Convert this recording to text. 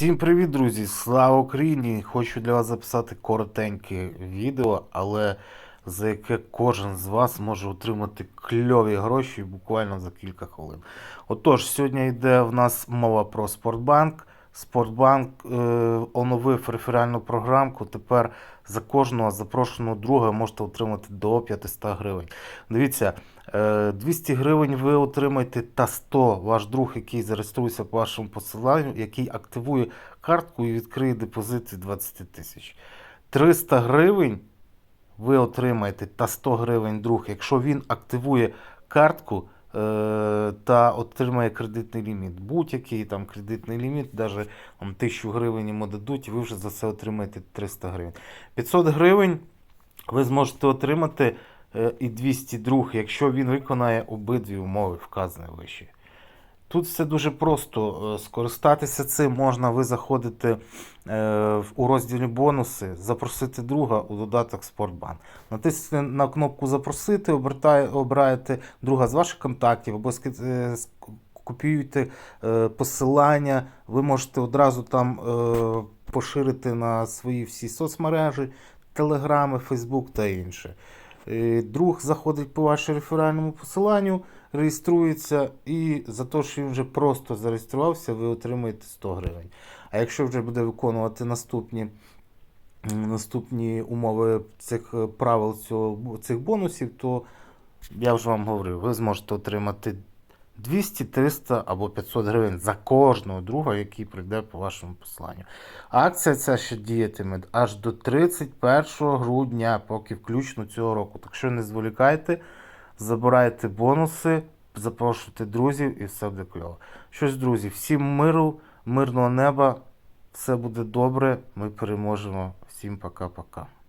Всім привіт, друзі! Слава Україні! Хочу для вас записати коротеньке відео, але за яке кожен з вас може отримати кльові гроші буквально за кілька хвилин. Отож, сьогодні йде в нас мова про Спортбанк. Спортбанк е, оновив реферальну програмку. Тепер за кожного запрошеного друга можете отримати до 500 гривень. Дивіться, е, 200 гривень ви отримаєте та 100 ваш друг, який зареєструється по вашому посиланню, який активує картку і відкриє депозит від 20 тисяч. 300 гривень ви отримаєте та 100 гривень друг, якщо він активує картку та отримає кредитний ліміт. Будь-який там кредитний ліміт, навіть вам 1000 гривень йому дадуть, і ви вже за це отримаєте 300 гривень. 500 гривень ви зможете отримати е, і 200 друг, якщо він виконає обидві умови, вказані вище. Тут все дуже просто. Е, Скористатися цим можна. Ви заходите е, у розділі бонуси, запросити друга у додаток Спортбанк. Натиснете на кнопку Запросити, обираєте друга з ваших контактів або е, копіюєте посилання. Ви можете одразу там поширити на свої всі соцмережі, телеграми, Фейсбук та інше. Е, Друг заходить по вашому реферальному посиланню, реєструється, і за те, що він вже просто зареєструвався, ви отримаєте 100 гривень. А якщо вже буде виконувати наступні, наступні умови цих е, правил цього, цих бонусів, то я вже вам говорив, ви зможете отримати 200, 300 або 500 гривень за кожного друга, який прийде по вашому посланню. Акція ця ще діятиме аж до 31 грудня, поки включно цього року. Так що не зволікайте, забирайте бонуси, запрошуйте друзів і все буде кльово. Щось, друзі, всім миру, мирного неба, все буде добре, ми переможемо. Всім пока-пока.